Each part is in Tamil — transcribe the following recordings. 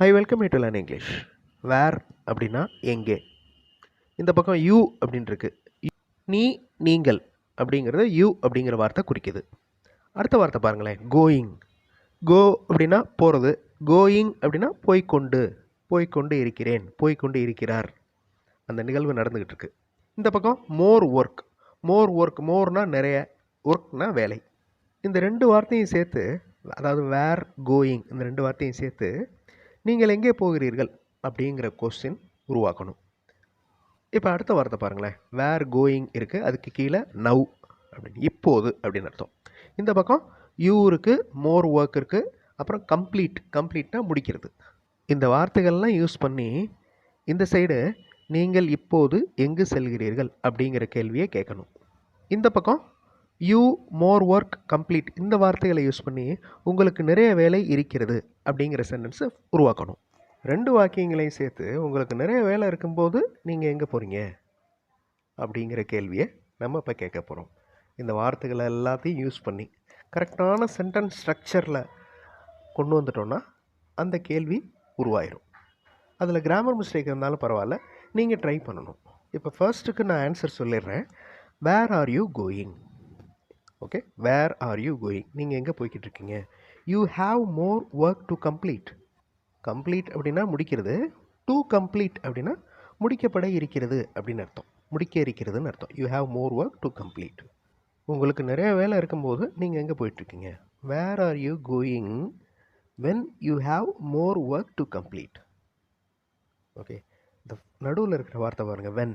I welcome you to learn English where அப்படின்னா எங்கே? இந்த பக்கம் யூ அப்படின்ட்டுருக்கு நீ நீங்கள் அப்படிங்கிறது யூ அப்படிங்கிற வார்த்தை குறிக்குது. அடுத்த வார்த்தை பாருங்களேன். கோயிங் கோ அப்படின்னா போகிறது கோயிங் அப்படின்னா போய்கொண்டு போய்க்கொண்டு இருக்கிறேன். போய்க்கொண்டு இருக்கிறார். அந்த நிகழ்வு நடந்துக்கிட்டு இருக்கு இந்த பக்கம் மோர் ஒர்க் மோர் ஒர்க் மோர்னால் நிறைய. ஒர்க்னால் வேலை. இந்த ரெண்டு வார்த்தையும் சேர்த்து அதாவது வேர் கோயிங் இந்த ரெண்டு வார்த்தையும் சேர்த்து நீங்கள் எங்கே போகிறீர்கள் அப்படிங்கிற கொஸ்டின் உருவாக்கணும். இப்போ அடுத்த வார்த்தை பாருங்களேன். வேர் கோயிங் இருக்குது அதுக்கு கீழே நவ் அப்படின்னு. இப்போது அப்படின்னு அர்த்தம். இந்த பக்கம் யூ இருக்குது மோர் ஒர்க் இருக்குது அப்புறம் கம்ப்ளீட் கம்ப்ளீட்னா முடிக்கிறது. இந்த வார்த்தைகள்லாம் யூஸ் பண்ணி இந்த சைடு நீங்கள் இப்போது எங்கு செல்கிறீர்கள் அப்படிங்கிற கேள்வியை கேட்கணும். இந்த பக்கம் யூ மோர் ஒர்க் கம்ப்ளீட் இந்த வார்த்தைகளை யூஸ் பண்ணி உங்களுக்கு நிறைய வேலை இருக்கிறது அப்படிங்கிற சென்டென்ஸை உருவாக்கணும். ரெண்டு வாக்கியங்களையும் சேர்த்து உங்களுக்கு நிறைய வேலை இருக்கும்போது நீங்கள் எங்கே போகிறீங்க அப்படிங்கிற கேள்வியை நம்ம இப்போ கேட்க போகிறோம் இந்த வார்த்தைகளை எல்லாத்தையும் யூஸ் பண்ணி கரெக்டான சென்டென்ஸ் ஸ்ட்ரக்சரில் கொண்டு வந்துட்டோன்னா அந்த கேள்வி உருவாயிரும். அதில் கிராமர் மிஸ்டேக் இருந்தாலும் பரவாயில்ல நீங்கள் ட்ரை பண்ணணும். இப்போ ஃபர்ஸ்ட்டுக்கு நான் ஆன்சர் சொல்லிடுறேன். Where are you going okay where are you going நீங்கள் எங்கே போய்கிட்டு இருக்கீங்க you have more work to complete complete அப்படின்னா முடிக்கிறது. டு கம்ப்ளீட் அப்படின்னா முடிக்கப்பட இருக்கிறது அப்படின்னு அர்த்தம். முடிக்க இருக்கிறதுன்னு அர்த்தம். You have more work to complete உங்களுக்கு நிறைய வேலை இருக்கும்போது நீங்கள் எங்கே போயிட்டுருக்கீங்க where are you going when you have more work to complete okay இந்த நடுவில் இருக்கிற வார்த்தை பாருங்கள் வென்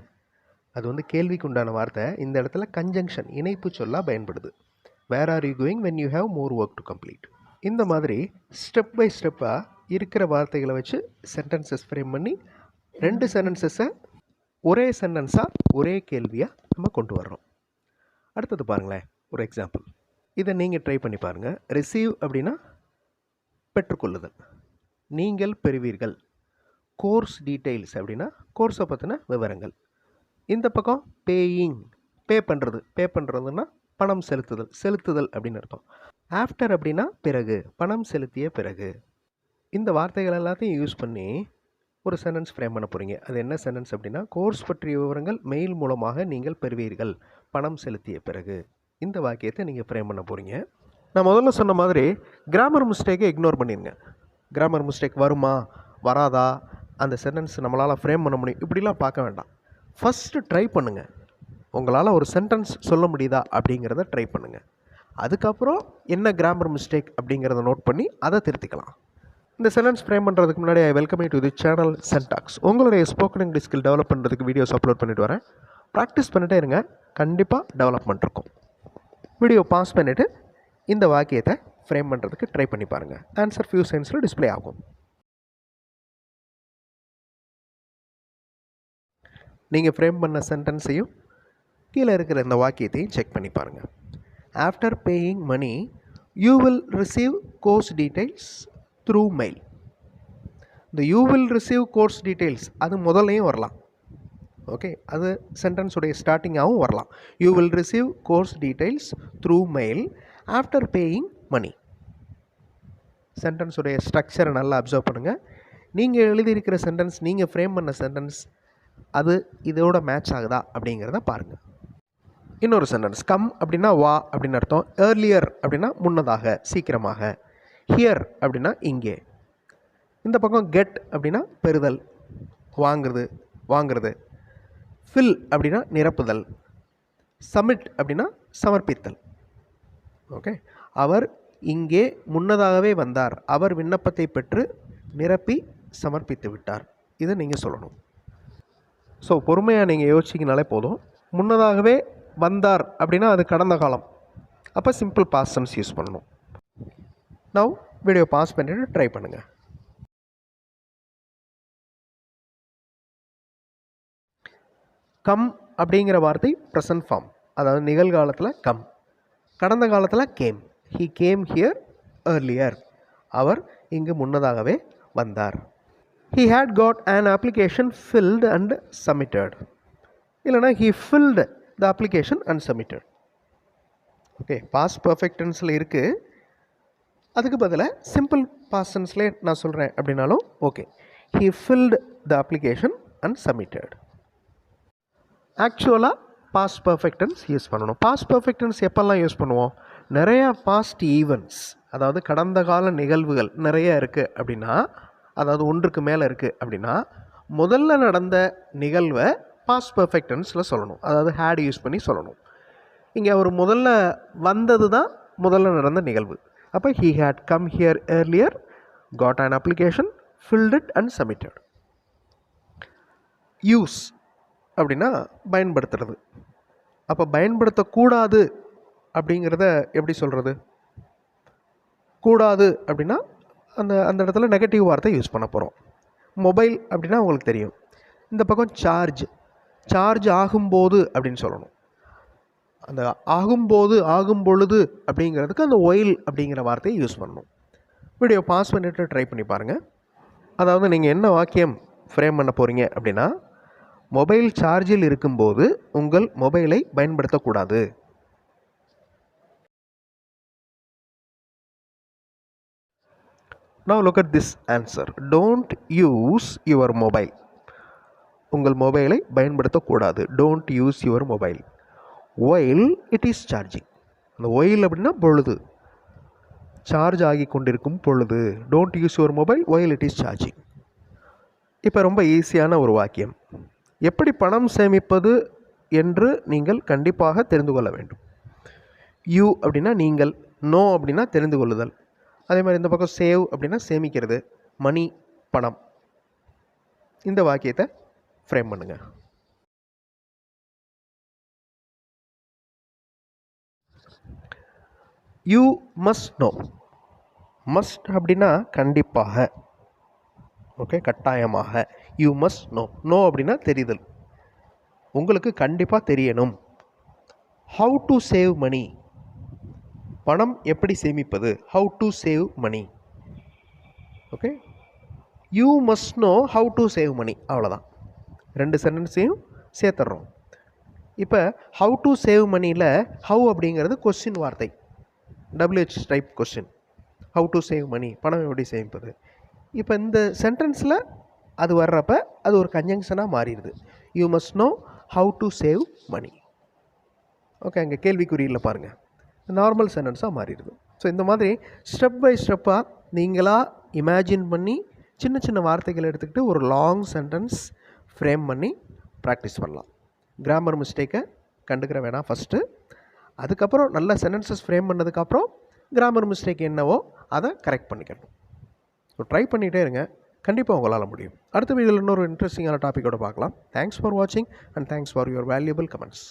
அது வந்து கேள்விக்கு உண்டான வார்த்தை. இந்த இடத்துல கன்ஜங்ஷன் இணைப்பு சொல்லாக பயன்படுது. Where are you going when you have more work to complete இந்த மாதிரி ஸ்டெப் பை ஸ்டெப்பாக இருக்கிற வார்த்தைகளை வச்சு சென்டென்சஸ் ஃப்ரேம் பண்ணி ரெண்டு சென்டென்சஸை ஒரே சென்டென்ஸாக ஒரே கேள்வியாக நம்ம கொண்டு வர்றோம் அடுத்தது பாருங்களேன் ஒரு எக்ஸாம்பிள் இதை நீங்கள் ட்ரை பண்ணி பாருங்கள் ரிசீவ் அப்படின்னா பெற்றுக்கொள்ளுதல். நீங்கள் பெறுவீர்கள். கோர்ஸ் டீட்டெயில்ஸ் அப்படின்னா கோர்ஸை பற்றின விவரங்கள். இந்த பக்கம் பேயிங் பே பண்ணுறது பே பண்ணுறதுன்னா பணம் செலுத்துதல் செலுத்துதல் அப்படின்னு அர்த்தம். ஆஃப்டர் அப்படின்னா பிறகு பணம் செலுத்திய பிறகு. இந்த வார்த்தைகள் எல்லாத்தையும் யூஸ் பண்ணி ஒரு சென்டென்ஸ் ஃப்ரேம் பண்ண போகிறீங்க அது என்ன சென்டென்ஸ் அப்படின்னா கோர்ஸ் பற்றிய விவரங்கள் மெயில் மூலமாக நீங்கள் பெறுவீர்கள். பணம் செலுத்திய பிறகு. இந்த வாக்கியத்தை நீங்கள் ஃப்ரேம் பண்ண போகிறீங்க நான் முதல்ல சொன்ன மாதிரி கிராமர் மிஸ்டேக்கை இக்னோர் பண்ணிடுங்க கிராமர் மிஸ்டேக் வருமா? வராதா? அந்த சென்டென்ஸ் நம்மளால் ஃப்ரேம் பண்ண முடியும். இப்படிலாம் பார்க்க வேண்டாம். ஃபஸ்ட்டு ட்ரை பண்ணுங்கள் உங்களால் ஒரு சென்டென்ஸ் சொல்ல முடியுதா அப்படிங்கிறத ட்ரை பண்ணுங்கள் அதுக்கப்புறம் என்ன கிராமர் மிஸ்டேக் அப்படிங்கிறத நோட் பண்ணி அதை திருத்திக்கலாம். இந்த சென்டென்ஸ் ஃப்ரேம் பண்ணுறதுக்கு முன்னாடி I welcome to the channel Syntax உங்களுடைய ஸ்போக்கன் இங்கிலீஷ் ஸ்கில் டெவலப் பண்ணுறதுக்கு வீடியோஸ் அப்லோட் பண்ணிட்டு வரேன். ப்ராக்டிஸ் பண்ணிட்டே இருங்க. கண்டிப்பாக டெவலப்மெண்ட் இருக்கும். வீடியோ பாஸ் பண்ணிவிட்டு இந்த வாக்கியத்தை ஃப்ரேம் பண்ணுறதுக்கு ட்ரை பண்ணி பாருங்கள் ஆன்சர் ஃபியூ சென்ஸில் டிஸ்ப்ளே ஆகும். நீங்கள் ஃப்ரேம் பண்ண சென்டென்ஸையும் கீழே இருக்கிற இந்த வாக்கியத்தையும் செக் பண்ணி பாருங்கள் after paying money you will receive course details through mail இந்த you will receive course details அது முதல்லையும் வரலாம். ஓகே அது சென்டென்ஸுடைய ஸ்டார்டிங்காகவும் வரலாம். You will receive course details through mail after paying money சென்டென்ஸுடைய ஸ்ட்ரக்சரை நல்லா அப்சர்வ் பண்ணுங்கள் நீங்கள் எழுதியிருக்கிற சென்டென்ஸ் நீங்கள் ஃப்ரேம் பண்ண சென்டென்ஸ் அது இதோட மேட்ச் ஆகுதா அப்படிங்கிறத பாருங்கள் இன்னொரு சென்டென்ஸ் கம் அப்படின்னா வா அப்படின்னு அர்த்தம். ஏர்லியர் அப்படின்னா முன்னதாக சீக்கிரமாக. ஹியர் அப்படின்னா இங்கே. இந்த பக்கம் கெட் அப்படின்னா பெறுதல் வாங்குறது வாங்குறது. ஃபில் அப்படின்னா நிரப்புதல். சமிட் அப்படின்னா சமர்ப்பித்தல். ஓகே அவர் இங்கே முன்னதாகவே வந்தார். அவர் விண்ணப்பத்தை பெற்று நிரப்பி சமர்ப்பித்து விட்டார். இதை நீங்கள் சொல்லணும். ஸோ பொறுமையாக நீங்கள் யோசிச்சிங்கனாலே போதும். முன்னதாகவே வந்தார் அப்படின்னா அது கடந்த காலம். அப்போ சிம்பிள் பாஸ்டன்ஸ் யூஸ் பண்ணணும். நவ் வீடியோ பாஸ் பண்ணிவிட்டு ட்ரை பண்ணுங்கள் கம் அப்படிங்கிற வார்த்தை ப்ரெசன்ட் ஃபார்ம் அதாவது நிகழ்காலத்தில் கம் கடந்த காலத்தில் came he came here earlier அவர் இங்கு முன்னதாகவே வந்தார். He had got an application filled and submitted இல்லைனா he filled the application and submitted okay past perfect டென்ஸில் இருக்குது அதுக்கு பதிலாக சிம்பிள் பாசன்ஸ்லேயே நான் சொல்கிறேன் அப்படின்னாலும் okay he filled the application and submitted ஆக்சுவலாக பாஸ்ட் பர்ஃபெக்டன்ஸ் யூஸ் பண்ணணும். பாஸ்ட் பர்ஃபெக்டன்ஸ் எப்போல்லாம் யூஸ் பண்ணுவோம்? நிறையா பாஸ்ட் ஈவெண்ட்ஸ் அதாவது கடந்த கால நிகழ்வுகள் நிறைய இருக்குது அப்படின்னா அதாவது ஒன்றுக்கு மேலே இருக்குது அப்படின்னா முதல்ல நடந்த நிகழ்வை பாஸ்ட் பர்ஃபெக்டன்ஸில் சொல்லணும். அதாவது ஹேட் யூஸ் பண்ணி சொல்லணும். இங்கே அவர் முதல்ல வந்தது தான் முதல்ல நடந்த நிகழ்வு. அப்போ he had come here earlier got an application filled it and submitted use அப்படின்னா பயன்படுத்துறது. அப்போ பயன்படுத்தக்கூடாது அப்படிங்கிறத எப்படி சொல்கிறது கூடாது அப்படின்னா அந்த அந்த இடத்துல நெகட்டிவ் வார்த்தை யூஸ் பண்ண போகிறோம் மொபைல் அப்படின்னா உங்களுக்கு தெரியும். இந்த பக்கம் சார்ஜ் சார்ஜ் ஆகும்போது அப்படின்னு சொல்லணும். அந்த ஆகும்போது ஆகும் பொழுது அப்படிங்கிறதுக்கு அந்த ஒயில் அப்படிங்கிற வார்த்தையை யூஸ் பண்ணணும். வீடியோ பாஸ் பண்ணிவிட்டு ட்ரை பண்ணி பாருங்கள் அதாவது நீங்கள் என்ன வாக்கியம் ஃப்ரேம் பண்ண போகிறீங்க அப்படின்னா மொபைல் சார்ஜில் இருக்கும்போது உங்கள் மொபைலை பயன்படுத்தக்கூடாது. Now look at this answer. Don't use your mobile. உங்கள் மொபைலை பயன்படுத்தக்கூடாது. Don't use your mobile while it is charging அந்த ஒயில் அப்படின்னா பொழுது. சார்ஜ் ஆகி கொண்டிருக்கும் பொழுது. Don't use your mobile while it is charging இப்போ ரொம்ப ஈஸியான ஒரு வாக்கியம். எப்படி பணம் சேமிப்பது என்று நீங்கள் கண்டிப்பாக தெரிந்து கொள்ள வேண்டும். யூ அப்படின்னா நீங்கள். நோ அப்படின்னா தெரிந்து கொள்ளுதல். அதே மாதிரி இந்த பக்கம் சேவ் அப்படின்னா சேமிக்கிறது மணி பணம். இந்த வாக்கியத்தை ஃப்ரேம் பண்ணுங்கள் யூ மஸ்ட் நோ மஸ்ட் அப்படின்னா கண்டிப்பாக. ஓகே கட்டாயமாக. யூ மஸ்ட் நோ நோ அப்படின்னா தெரிதல். உங்களுக்கு கண்டிப்பாக தெரியணும். ஹவு டு சேவ் மணி பணம் எப்படி சேமிப்பது? How to save money okay you must know how to save money அவ்வளோதான் ரெண்டு சென்டென்ஸையும் சேர்த்துட்றோம். இப்போ ஹவு டு சேவ் மணியில் ஹவு அப்படிங்கிறது கொஸ்டின் வார்த்தை. WH type question how to save money பணம் எப்படி சேமிப்பது? இப்போ இந்த சென்டென்ஸில் அது வர்றப்ப அது ஒரு கன்ஜங்ஷனாக மாறிடுது. You must know how to save money okay அங்கே கேள்விக்குறியில் பாருங்கள் நார்மல் சென்டென்ஸாக மாறிடுது. ஸோ இந்த மாதிரி ஸ்டெப் பை ஸ்டெப்பாக நீங்களாக இமேஜின் பண்ணி சின்ன சின்ன வார்த்தைகள் எடுத்துக்கிட்டு ஒரு லாங் சென்டென்ஸ் ஃப்ரேம் பண்ணி ப்ராக்டிஸ் பண்ணலாம். கிராமர் மிஸ்டேக்கை கண்டுக்கிற வேணாம் ஃபஸ்ட்டு அதுக்கப்புறம் நல்ல சென்டென்சஸ் ஃப்ரேம் பண்ணதுக்கப்புறம் கிராமர் மிஸ்டேக் என்னவோ அதை கரெக்ட் பண்ணிக்கணும். ஸோ ட்ரை பண்ணிகிட்டே இருங்க. கண்டிப்பாக உங்களால் முடியும். அடுத்த வீடியோவில் இன்னொரு இன்ட்ரெஸ்டிங்கான டாப்பிக்கோட பார்க்கலாம். தேங்க்ஸ் ஃபார் வாட்சிங் and thanks for your valuable comments